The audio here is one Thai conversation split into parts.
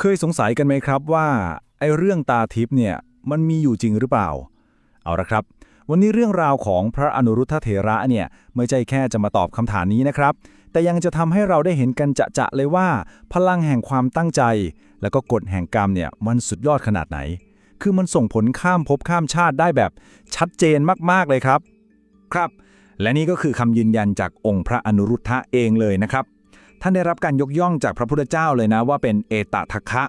เคยสงสัยกันไหมครับว่าไอ้เรื่องตาทิพย์เนี่ยมันมีอยู่จริงหรือเปล่า เอาละครับ วันนี้เรื่องราวของพระอนุรุทธเถระเนี่ยไม่ใช่แค่จะมาตอบคำถามนี้นะครับ แต่ยังจะทำให้เราได้เห็นกันจะๆเลยว่า พลังแห่งความตั้งใจ แล้วก็กฎแห่งกรรมเนี่ยมันสุดยอดขนาดไหน คือมันส่งผลข้ามภพข้ามชาติได้แบบชัดเจนมากๆเลยครับ ครับ และนี่ก็คือคำยืนยันจากองค์พระอนุรุทธะเองเลยนะครับ ท่านได้รับการยกย่องจากพระพุทธเจ้าเลยนะว่าเป็นเอตทัคคะ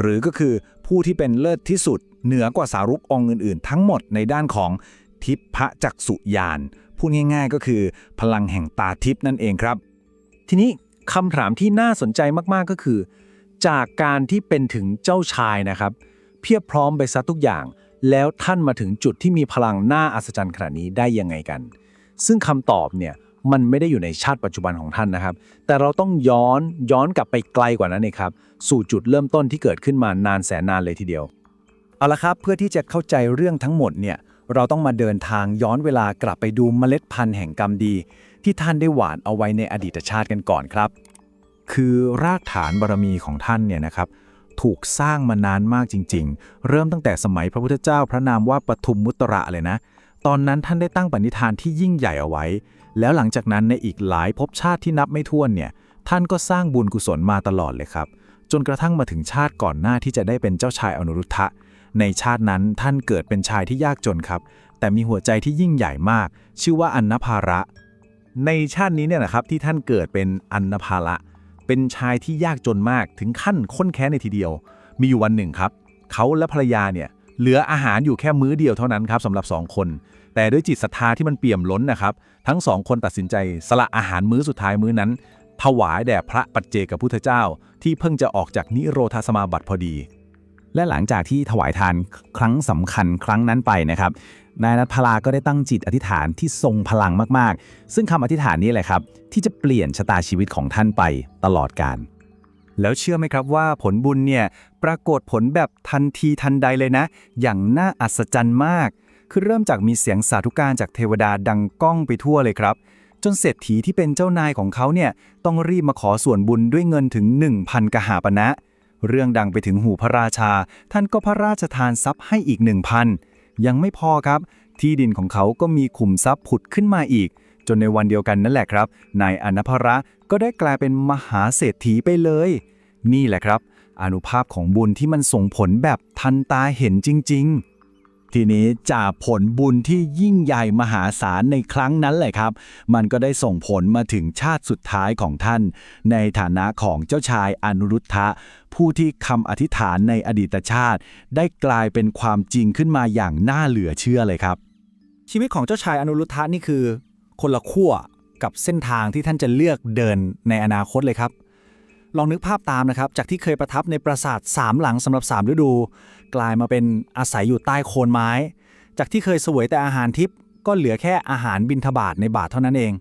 หรือก็คือผู้ที่เป็นเลิศที่สุด เหนือกว่าสารุกองค์อื่นๆ ทั้งหมดในด้านของทิพะจักสุญาณพูดง่ายๆ ก็คือ พลังแห่งตาทิพนั่นเองครับ ทีนี้คำถามที่น่าสนใจมากๆก็คือ จากการที่เป็นถึงเจ้าชายนะครับ เพียบพร้อมไปซะทุกอย่าง แล้วท่านมาถึงจุดที่มีพลังน่าอัศจรรย์ขนาดนี้ได้ยังไงกัน ซึ่งคำตอบเนี่ย มันไม่ได้อยู่ในชาติปัจจุบันของท่านนะครับ แต่เราต้องย้อนย้อนกลับไปไกลกว่านั้นเองครับ สู่จุดเริ่มต้นที่เกิดขึ้นมานานแสนนานเลยทีเดียว เอาละครับเพื่อที่จะเข้าใจเรื่องทั้งหมดเนี่ยเราต้องมาเดินทางย้อนเวลากลับไปดูเมล็ดพันธุ์แห่งกรรมดี ที่ท่านได้หว่านเอาไว้ในอดีตชาติกันก่อนครับ คือรากฐานบารมีของท่านเนี่ยนะครับถูกสร้างมานานมากจริง ๆ เริ่มตั้งแต่สมัยพระพุทธเจ้าพระนามว่าปทุมมุตระเลยนะ ตอนนั้นท่านได้ตั้งปณิธานที่ยิ่งใหญ่เอาไว้ แล้วหลังจากนั้นในอีกหลายภพชาติที่นับไม่ถ้วนเนี่ย ท่านก็สร้างบุญกุศลมาตลอดเลยครับ จนกระทั่งมาถึงชาติก่อนหน้าที่จะได้เป็นเจ้าชายอนุรุทธะ ในชาตินั้นท่านเกิดเป็นชายที่ยากจนครับ แต่มีหัวใจที่ยิ่งใหญ่มาก ชื่อว่าอันนภาระ ในชาตินี้เนี่ยนะครับที่ท่านเกิดเป็นอันนภาระ เป็นชายที่ยากจนมากถึงขั้นข้นแค้นในทีเดียว มีอยู่วันหนึ่งครับ เขาและภรรยาเนี่ย เหลืออาหารอยู่แค่มื้อเดียวเท่านั้นครับสำหรับสองคน แต่ด้วยจิตศรัทธาที่มันเปี่ยมล้นนะครับ ทั้งสองคนตัดสินใจสละอาหารมื้อสุดท้ายมื้อนั้น ถวายแด่พระปัจเจกพุทธเจ้า ที่เพิ่งจะออกจากนิโรธาสมาบัติพอดี และหลังจากที่ถวายทานครั้งสำคัญครั้งนั้นไปนะครับนายนัทพลาก็ได้ตั้งจิตอธิษฐานที่ทรงพลังมากๆ ซึ่งคำอธิษฐานนี้แหละครับ ที่จะเปลี่ยนชะตาชีวิตของท่านไปตลอดกาล แล้วเชื่อไหมครับว่าผลบุญเนี่ยปรากฏผลแบบทันทีทันใดเลยนะ อย่างน่าอัศจรรย์มาก คือเริ่มจากมีเสียงสาธุการจากเทวดาดังก้องไปทั่วเลยครับ จนเศรษฐีที่เป็นเจ้านายของเขาเนี่ยต้องรีบมาขอส่วนบุญด้วยเงินถึง 1,000 กหาปณะเรื่องดังไปถึงหูพระราชา ท่านก็พระราชทานทรัพย์ให้อีก 1,000 ยังไม่พอครับ ที่ดินของเขาก็มีขุมทรัพย์ผุดขึ้นมาอีก จนในวันเดียวกันนั่นแหละครับ นายอนภระก็ได้กลายเป็นมหาเศรษฐีไปเลย นี่แหละครับ อนุภาพของบุญที่มันส่งผลแบบทันตาเห็นจริง ๆทีนี้จากผลบุญที่ยิ่งใหญ่มหาศาลในครั้งนั้นแหละครับ มันก็ได้ส่งผลมาถึงชาติสุดท้ายของท่าน ในฐานะของเจ้าชายอนุรุทธะ ผู้ที่คำอธิษฐานในอดีตชาติ ได้กลายเป็นความจริงขึ้นมาอย่างน่าเหลือเชื่อเลยครับ ชีวิตของเจ้าชายอนุรุทธะนี่คือ คนละขั้วกับเส้นทางที่ท่านจะเลือกเดินในอนาคตเลยครับ ลองนึกภาพตามนะครับ จากที่เคยประทับในปราสาทสามหลังสำหรับสามฤดู กลายมาเป็นอาศัยอยู่ใต้โคนไม้ จากที่เคยสวยแต่อาหารทิพย์ก็เหลือแค่อาหารบินทบาทในบาทเท่านั้นเอง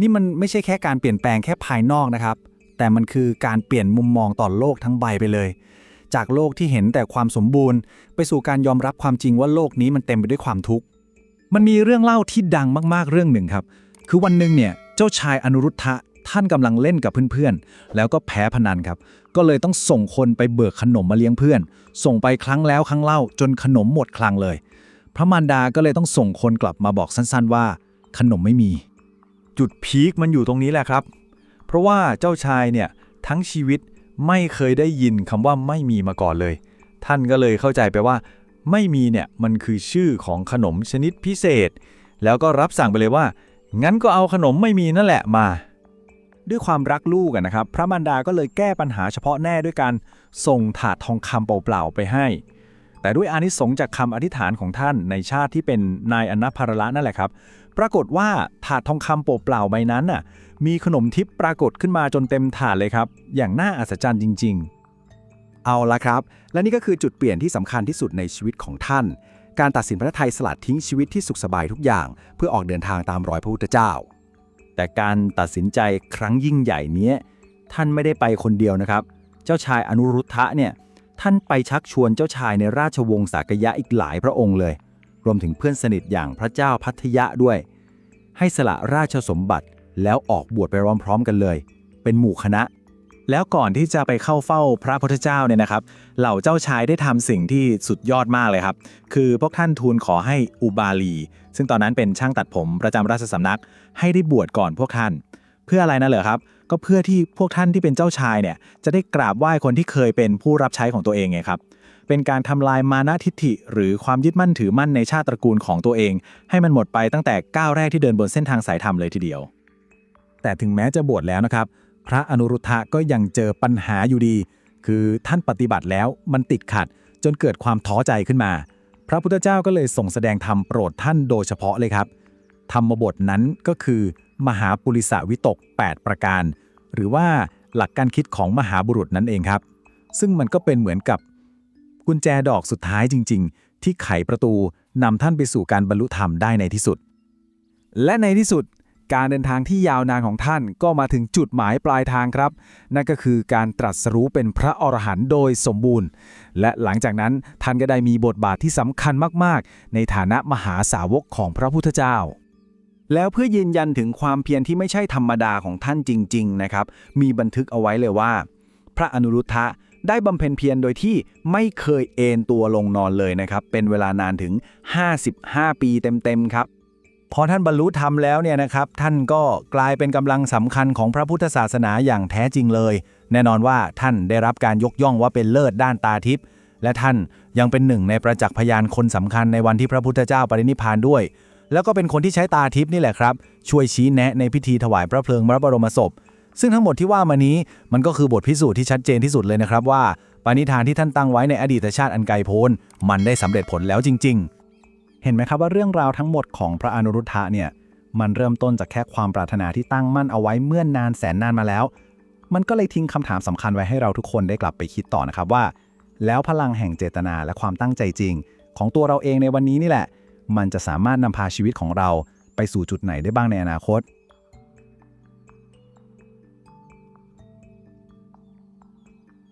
นี่มันไม่ใช่แค่การเปลี่ยนแปลงแค่ภายนอกนะครับ แต่มันคือการเปลี่ยนมุมมองต่อโลกทั้งใบไปเลย จากโลกที่เห็นแต่ความสมบูรณ์ ไปสู่การยอมรับความจริงว่าโลกนี้มันเต็มไปด้วยความทุกข์ มันมีเรื่องเล่าที่ดังมากๆเรื่องหนึ่งครับ คือวันหนึ่งเนี่ยเจ้าชายอนุรุทธะท่านกำลังเล่นกับเพื่อนๆ แล้วก็แพ้พนันครับ ก็เลยต้องส่งคนไปเบิกขนมมาเลี้ยงเพื่อน ส่งไปครั้งแล้วครั้งเล่าจนขนมหมดคลังเลย พระมารดาก็เลยต้องส่งคนกลับมาบอกสั้นๆว่า ขนมไม่มี จุดพีคมันอยู่ตรงนี้แหละครับ เพราะว่าเจ้าชายเนี่ยทั้งชีวิตไม่เคยได้ยินคำว่าไม่มีมาก่อนเลย ท่านก็เลยเข้าใจไปว่า ไม่มีเนี่ยมันคือชื่อของขนมชนิดพิเศษ แล้วก็รับสั่งไปเลยว่า งั้นก็เอาขนมไม่มีนั่นแหละมา ด้วยความรักลูกอะนะครับ พระมารดาก็เลยแก้ปัญหาเฉพาะแน่ด้วยการส่งถาดทองคำเปล่าๆไปให้ แต่ด้วยอานิสงส์จากคำอธิษฐานของท่านในชาติที่เป็นนายอนัภารละนั่นแหละครับ ปรากฏว่าถาดทองคำเปล่าๆใบนั้นน่ะมีขนมทิพย์ปรากฏขึ้นมาจนเต็มถาดเลยครับ อย่างน่าอัศจรรย์จริง ๆ เอาละครับ และนี่ก็คือจุดเปลี่ยนที่สำคัญที่สุดในชีวิตของท่าน การตัดสินพระทัยสลัดทิ้งชีวิตที่สุขสบายทุกอย่าง เพื่อออกเดินทางตามรอยพระพุทธเจ้า แต่การตัดสินใจครั้งยิ่งใหญ่นี้ท่านไม่ได้ไปคนเดียวนะครับ เจ้าชายอนุรุทธะเนี่ยท่านไปชักชวนเจ้าชายในราชวงศ์สากยะอีกหลายพระองค์เลย รวมถึงเพื่อนสนิทอย่างพระเจ้าพัทยะด้วย ให้สละราชสมบัติแล้วออกบวชไปพร้อมๆกันเลย เป็นหมู่คณะ แล้วก่อนที่จะไปเข้าเฝ้าพระพุทธเจ้าเนี่ยนะครับ เหล่าเจ้าชายได้ทำสิ่งที่สุดยอดมากเลยครับ คือพวกท่านทูลขอให้อุบาลี ซึ่งตอนนั้นเป็นช่างตัดผมประจำราชสำนัก ให้ได้บวชก่อนพวกท่าน เพื่ออะไรนะเหรอครับ ก็เพื่อที่พวกท่านที่เป็นเจ้าชายเนี่ยจะได้กราบไหว้คนที่เคยเป็นผู้รับใช้ของตัวเองไงครับเป็นการทำลายมานะทิฐิ หรือความยึดมั่นถือมั่นในชาติตระกูลของตัวเอง ให้มันหมดไปตั้งแต่ก้าวแรกที่เดินบนเส้นทางสายธรรมเลยทีเดียว แต่ถึงแม้จะบวชแล้วนะครับ พระอนุรุทธะก็ยังเจอปัญหาอยู่ดี คือท่านปฏิบัติแล้วมันติดขัด จนเกิดความท้อใจขึ้นมา พระพุทธเจ้าก็เลยส่งแสดงธรรมโปรดท่านโดยเฉพาะเลยครับ ธรรมบทนั้นก็คือ มหาปุริสวิตก 8 ประการ หรือว่าหลักการคิดของมหาบุรุษนั่นเองครับ ซึ่งมันก็เป็นเหมือนกับกุญแจดอกสุดท้ายจริง ๆ ที่ไขประตูนำท่านไปสู่การบรรลุธรรมได้ในที่สุด และในที่สุด การเดินทางที่ยาวนานของท่านก็มาถึงจุดหมายปลายทางครับ นั่นก็คือการตรัสรู้เป็นพระอรหันต์โดยสมบูรณ์ และหลังจากนั้นท่านก็ได้มีบทบาทที่สำคัญมาก ๆ ในฐานะมหาสาวกของพระพุทธเจ้า แล้วเพื่อยืนยันถึงความเพียรที่ไม่ใช่ธรรมดาของท่านจริง ๆ นะครับ มีบันทึกเอาไว้เลยว่า พระอนุรุทธะได้บำเพ็ญเพียรโดยที่ไม่เคยเอนตัวลงนอนเลยนะครับ เป็นเวลานานถึง 55 ปีเต็ม ๆ ครับ พอท่านบรรลุธรรมแล้วเนี่ยนะครับ ท่านก็กลายเป็นกำลังสำคัญของพระพุทธศาสนาอย่างแท้จริงเลย แน่นอนว่าท่านได้รับการยกย่องว่าเป็นเลิศด้านตาทิพย์และท่านยังเป็นหนึ่งในประจักษ์พยานคนสำคัญในวันที่พระพุทธเจ้าปรินิพานด้วย แล้วก็เป็นคนที่ใช้ตาทิพย์นี่แหละครับ ช่วยชี้แนะในพิธีถวายพระเพลิงพระบรมศพ ซึ่งทั้งหมดที่ว่ามานี้มันก็คือบทพิสูจน์ที่ชัดเจนที่สุดเลยนะครับว่าปณิธานที่ท่านตั้งไว้ในอดีตชาติอันไกลโพ้นมันได้สำเร็จผลแล้วจริง ๆ เห็นไหมครับว่าเรื่องราวทั้งหมดของพระอนุรุทธะเนี่ยมันเริ่มต้นจากแค่ความปรารถนาที่ตั้งมั่นเอาไว้เมื่อนนานแสนนานมาแล้ว มันก็เลยทิ้งคำถามสำคัญไว้ให้เราทุกคนได้กลับไปคิดต่อนะครับว่า แล้วพลังแห่งเจตนาและความตั้งใจจริง ของตัวเราเองในวันนี้นี่แหละ มันจะสามารถนำพาชีวิตของเราไปสู่จุดไหนได้บ้างในอนาคต